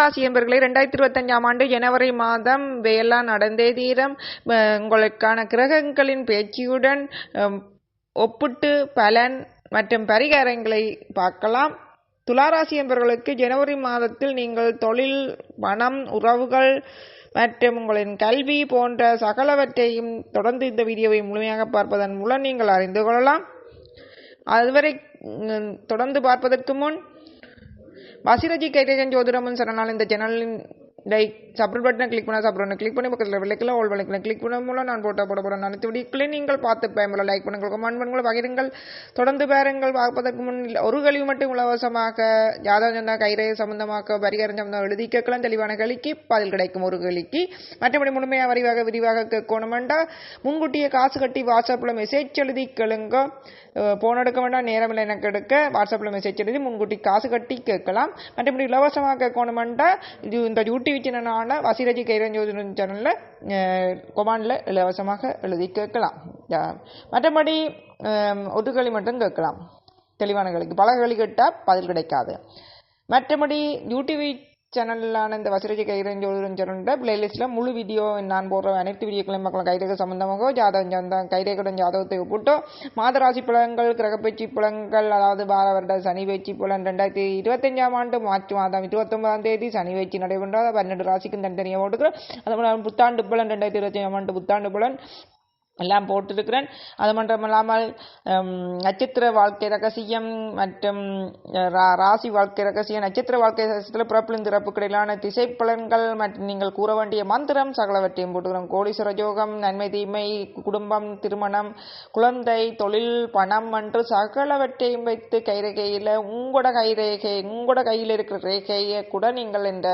ராசி என்பர்களை ரெண்டாயிரத்தி இருபத்தஞ்சாம் ஆண்டு ஜனவரி மாதம் வேளாண் நடந்தே தீரம். உங்களுக்கான கிரகங்களின் பேச்சியுடன் ஒப்புட்டு ஒப்பிட்டு பலன் மற்றும் பரிகாரங்களை பார்க்கலாம். துளாராசி என்பவர்களுக்கு ஜனவரி மாதத்தில் நீங்கள் தொழில் பணம் உறவுகள் மற்றும் உங்களின் கல்வி போன்ற சகலவற்றையும் தொடர்ந்து இந்த வீடியோவை முழுமையாக பார்ப்பதன் மூலம் நீங்கள் அறிந்து கொள்ளலாம். அதுவரை தொடர்ந்து பார்ப்பதற்கு முன் வாசிரஜி கைரேஜன் ஜோதிடமும் சரணால் இந்த சேனலின் லைக் சப்ரேட் பட்டனை கிளிக் பண்ணால் சப்ரேட் கிளிக் பண்ணி பக்கத்தில் விளக்கில் ஓல் விளக்கில் கிளிக் பண்ண மூலம் நான் போட்ட போட போகிறேன் அனைத்து வீடியோக்களையும் நீங்கள் பார்த்து பயன்பட லைக் பண்ணுங்கள். கமெண்ட் பண்ணுங்கள். பகிருங்கள். தொடர்ந்து பாருங்கள். பார்ப்பதற்கு முன் ஒரு கழிவு மட்டும் இலவசமாக ஜாதகம் சொன்னால் கைரே சம்பந்தமாக பரிகாரம் சம்பந்தம் எழுதி கேட்கலாம். தெளிவான கழிக்கு பதில் கிடைக்கும் ஒரு கலிக்கு மற்றபடி முழுமையாக விரிவாக விரிவாக கேட்கணுமெண்டா முன்கூட்டியே காசு கட்டி வாட்ஸ்அப்பில் மெசேஜ் எழுதி கேளுங்க. அஹ் போன் எடுக்க வேண்டாம். நேரம் இல்லை எனக்கு எடுக்க. வாட்ஸ்அப்பில் மெசேஜ் எழுதி முன்கூட்டி காசு கட்டி கேட்கலாம். மற்றபடி இலவசமாக கேட்கணுமெண்டா இது இந்த யூடியூப் சேனலான வசிரஜி கைரஞ்சோதன சேனலில் கொமாண்டில் இலவசமாக எழுதி கேட்கலாம். மற்றபடி அஹ், ஒரு களி மட்டும் கேட்கலாம். தெளிவான களிக்கு. பல களி கேட்டால் பதில் கிடைக்காது. மற்றபடி யூடியூப் சேனலான இந்த வசிரஜி கைரஞ்சோதிடன் சேனலோட பிளேலிஸ்ட்டில் முழு வீடியோ நான் போடுற அனைத்து வீடியோக்களையும் பார்க்கலாம் கைரேக சம்பந்தமாக ஜாதகம் சந்தம் கைரேகுடன் ஜாதகத்தை ஒப்பிட்டோ மாதராசி புலங்கள் கிரகப்பயிற்சி புலங்கள் அதாவது பார வருட சனி பயிற்சி புலன் ரெண்டாயிரத்தி இருபத்தஞ்சாம் ஆண்டு மார்ச் மாதம் இருபத்தொன்பதாம் தேதி சனி பயிற்சி நடைபெற்றது பன்னெண்டு ராசிக்கும் தனித்தனியாக போட்டுக்கிறேன் அது புத்தாண்டு புலன் ரெண்டாயிரத்தி இருபத்தஞ்சாம் ஆண்டு புத்தாண்டு புலன் எல்லாம் போட்டிருக்கிறேன். அது மட்டுமல்லாமல் நட்சத்திர வாழ்க்கை ரகசியம் மற்றும் ரா- ராசி வாழ்க்கை ரகசியம் நட்சத்திர வாழ்க்கை ரகசியத்தில் பிறப்பிலிருந்து இறப்புக்கு இடையிலான திசை பலன்கள் மற்றும் நீங்கள் கூற வேண்டிய மந்திரம் சகலவற்றையும் போட்டுக்கிறோம். கோடீஸ்வர யோகம் நன்மை தீமை குடும்பம் திருமணம் குழந்தை தொழில் பணம் என்று சகலவற்றையும் வைத்து கைரேகையில் உங்களோட கைரேகை உங்களோட கையில் இருக்கிற ரேகையை கூட நீங்கள் இந்த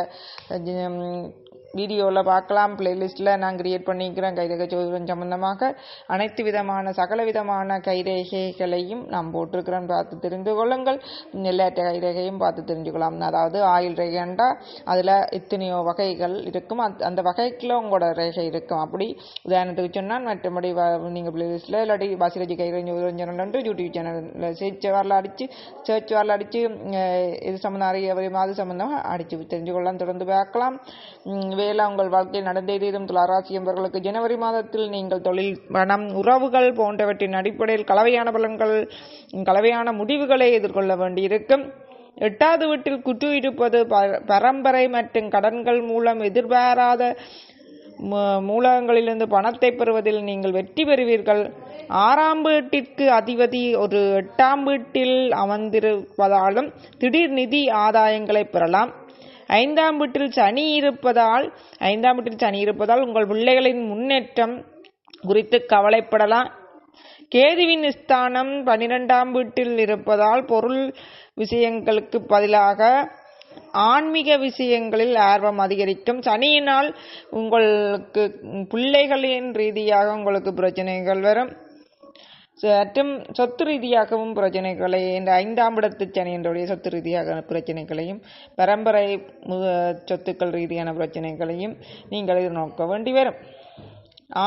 வீடியோவில் பார்க்கலாம் பிளேலிஸ்ட்டில் நான் கிரியேட் பண்ணிக்கிறேன் கைரேகை ஜோதிடம் சம்பந்தமாக. அனைத்து விதமான சகல விதமான கைரேகைகளையும் நான் போட்டிருக்கிறேன். பார்த்து தெரிந்து கொள்ளுங்கள். எல்லாற்ற கைரேகையும் பார்த்து தெரிஞ்சுக்கலாம். அதாவது ஆயில் ரேகைண்டா அதில் எத்தனையோ வகைகள் இருக்கும். அந்த- அந்த வகைக்குள்ள உங்களோட ரேகை இருக்கும். அப்படி உதாரணத்துக்கு சொன்னால் மற்றபடி நீங்கள் பிளேலிஸ்ட்டில் இல்லாட்டி பாசிரஜி கைரேகை ஜோதிடம் சேனல் யூடியூப் சேனலில் சேர்ச் வரல அடித்து சர்ச் வரல அடித்து இது சம்மந்தம் அறிய அது சம்மந்தமாக அடித்து தெரிஞ்சு கொள்ளலாம் தொடர்ந்து பார்க்கலாம். ஒருவேளை உங்கள் வாழ்க்கையில் நடந்தேறும் துளாராசி என்பவர்களுக்கு ஜனவரி மாதத்தில் நீங்கள் தொழில் பணம் உறவுகள் போன்றவற்றின் அடிப்படையில் கலவையான பலன்கள் கலவையான முடிவுகளை எதிர்கொள்ள வேண்டியிருக்கும். எட்டாவது வீட்டில் குற்று இருப்பது ப- பரம்பரை மற்றும் கடன்கள் மூலம் எதிர்பாராத மூ- மூலங்களிலிருந்து பணத்தை பெறுவதில் நீங்கள் வெற்றி பெறுவீர்கள். ஆறாம் வீட்டிற்கு அதிபதி ஒரு எட்டாம் வீட்டில் அமர்ந்திருப்பதாலும் திடீர் நிதி ஆதாயங்களை பெறலாம். ஐந்தாம் வீட்டில் சனி இருப்பதால் ஐந்தாம் வீட்டில் சனி இருப்பதால் உங்கள் பிள்ளைகளின் முன்னேற்றம் குறித்து கவலைப்படலாம். கேதுவின் ஸ்தானம் பன்னிரெண்டாம் வீட்டில் இருப்பதால் பொருள் விஷயங்களுக்கு பதிலாக ஆன்மீக விஷயங்களில் ஆர்வம் அதிகரிக்கும். சனியினால் உங்களுக்கு பிள்ளைகளின் ரீதியாக உங்களுக்கு பிரச்சனைகள் வரும். மற்றும் சொத்து ரீதியாகவும் பிரச்சனைகளை இந்த ஐந்தாம் இடத்து சனியனுடைய சொத்து ரீதியாக பிரச்சனைகளையும் பரம்பரை சொத்துக்கள் ரீதியான பிரச்சனைகளையும் நீங்கள் எதிர்நோக்க வேண்டி வரும்.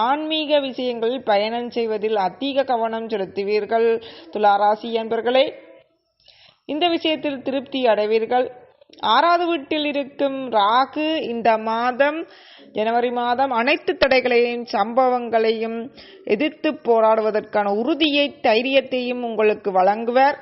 ஆன்மீக விஷயங்களில் பயணம் செய்வதில் அதிக கவனம் செலுத்துவீர்கள். துளாராசி என்பர்களே இந்த விஷயத்தில் திருப்தி அடைவீர்கள். ஆறாவது வீட்டில் இருக்கும் ராகு இந்த மாதம் ஜனவரி மாதம் அனைத்து தடைகளையும் சம்பவங்களையும் எதிர்த்து போராடுவதற்கான உறுதியை தைரியத்தையும் உங்களுக்கு வழங்குவர்.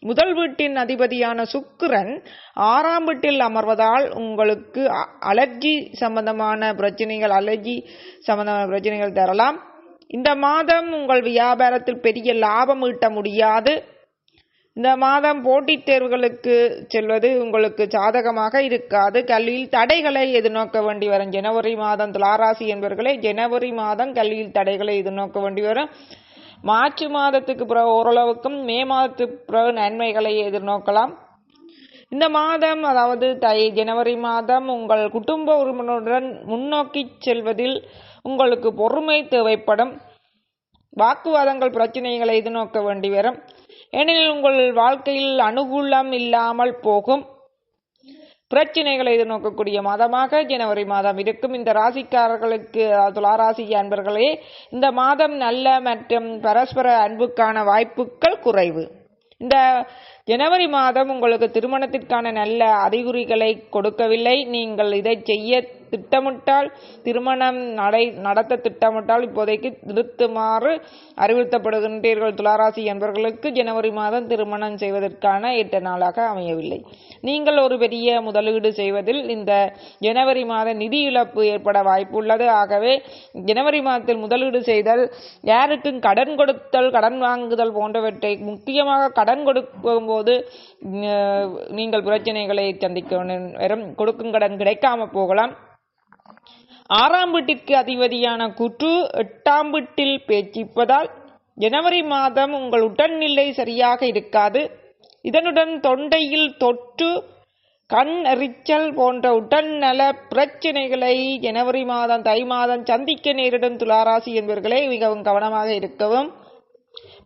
முதல் வீட்டின் அதிபதியான சுக்கிரன் ஆறாம் வீட்டில் அமர்வதால் உங்களுக்கு அ- அலர்ஜி சம்பந்தமான பிரச்சனைகள் அலர்ஜி சம்பந்தமான பிரச்சனைகள் தரலாம். இந்த மாதம் உங்கள் வியாபாரத்தில் பெரிய லாபம் ஈட்ட முடியாது. இந்த மாதம் போட்டித் தேர்வுகளுக்கு செல்வது உங்களுக்கு சாதகமாக இருக்காது. கல்வியில் தடைகளை எதிர்நோக்க வேண்டி வரும். ஜனவரி மாதம் துளாராசி என்பவர்களே ஜனவரி மாதம் கல்வியில் தடைகளை எதிர்நோக்க வேண்டி வரும். மார்ச் மாதத்துக்கு பிறகு ஓரளவுக்கும் மே மாதத்துக்கு பிறகு நன்மைகளை எதிர்நோக்கலாம். இந்த மாதம் அதாவது தை ஜனவரி மாதம் உங்கள் குடும்ப உறுப்பினருடன் முன்னோக்கி செல்வதில் உங்களுக்கு பொறுமை தேவைப்படும். வாக்குவாதங்கள் பிரச்சனைகளை எதிர்நோக்க வேண்டி வரும். ஏனெனில் உங்கள் வாழ்க்கையில் அனுகூலம் இல்லாமல் போகும். பிரச்சனைகளை எதிர்நோக்கக்கூடிய மாதமாக ஜனவரி மாதம் இருக்கும். இந்த ராசிக்காரர்களுக்கு துளாராசி அன்பர்களே இந்த மாதம் நல்ல மற்றும் பரஸ்பர அன்புக்கான வாய்ப்புகள் குறைவு. இந்த ஜனவரி மாதம் உங்களுக்கு திருமணத்திற்கான நல்ல அறிகுறிகளை கொடுக்கவில்லை. நீங்கள் இதை செய்ய திட்டமிட்டால் திருமணம் நடை நடத்த திட்டமிட்டால் இப்போதைக்கு நிறுத்துமாறு அறிவுறுத்தப்படுகின்றீர்கள். துளாராசி என்பவர்களுக்கு ஜனவரி மாதம் திருமணம் செய்வதற்கான ஏற்ற நாளாக அமையவில்லை. நீங்கள் ஒரு பெரிய முதலீடு செய்வதில் இந்த ஜனவரி மாத நிதி இழப்பு ஏற்பட வாய்ப்புள்ளது. ஆகவே ஜனவரி மாதத்தில் முதலீடு செய்தல் யாருக்கும் கடன் கொடுத்தல் கடன் வாங்குதல் போன்றவற்றை முக்கியமாக கடன் கொடுக்கும் போது நீங்கள் பிரச்சனைகளை சந்திக்க வரும் கொடுக்கும் கடன் கிடைக்காம போகலாம். ஆறாம் வீட்டிற்கு அதிபதியான குற்று எட்டாம் வீட்டில் பேச்சிப்பதால் ஜனவரி மாதம் உங்கள் உடல்நிலை சரியாக இருக்காது. இதனுடன் தொண்டையில் தொற்று கண் எரிச்சல் போன்ற உடல்நல பிரச்சனைகளை ஜனவரி மாதம் தை மாதம் சந்திக்க நேரிடும் துளாராசி என்பவர்களே மிகவும் கவனமாக இருக்கவும்.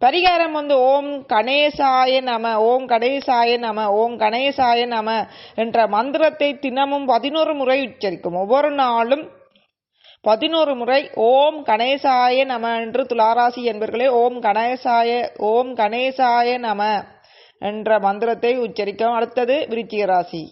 பரிகாரம் வந்து ஓம் கணேசாய நம ஓம் கணேசாய நம ஓம் கணேசாய நம என்ற மந்திரத்தை தினமும் பதினோரு முறை உச்சரிக்கும். ஒவ்வொரு நாளும் பதினோரு முறை ஓம் கணேசாய நம என்று துளாராசி என்பர்களே ஓம் கணேசாய ஓம் கணேசாய நம என்ற மந்திரத்தை உச்சரிக்கும் அடுத்தது விருச்சிக ராசி.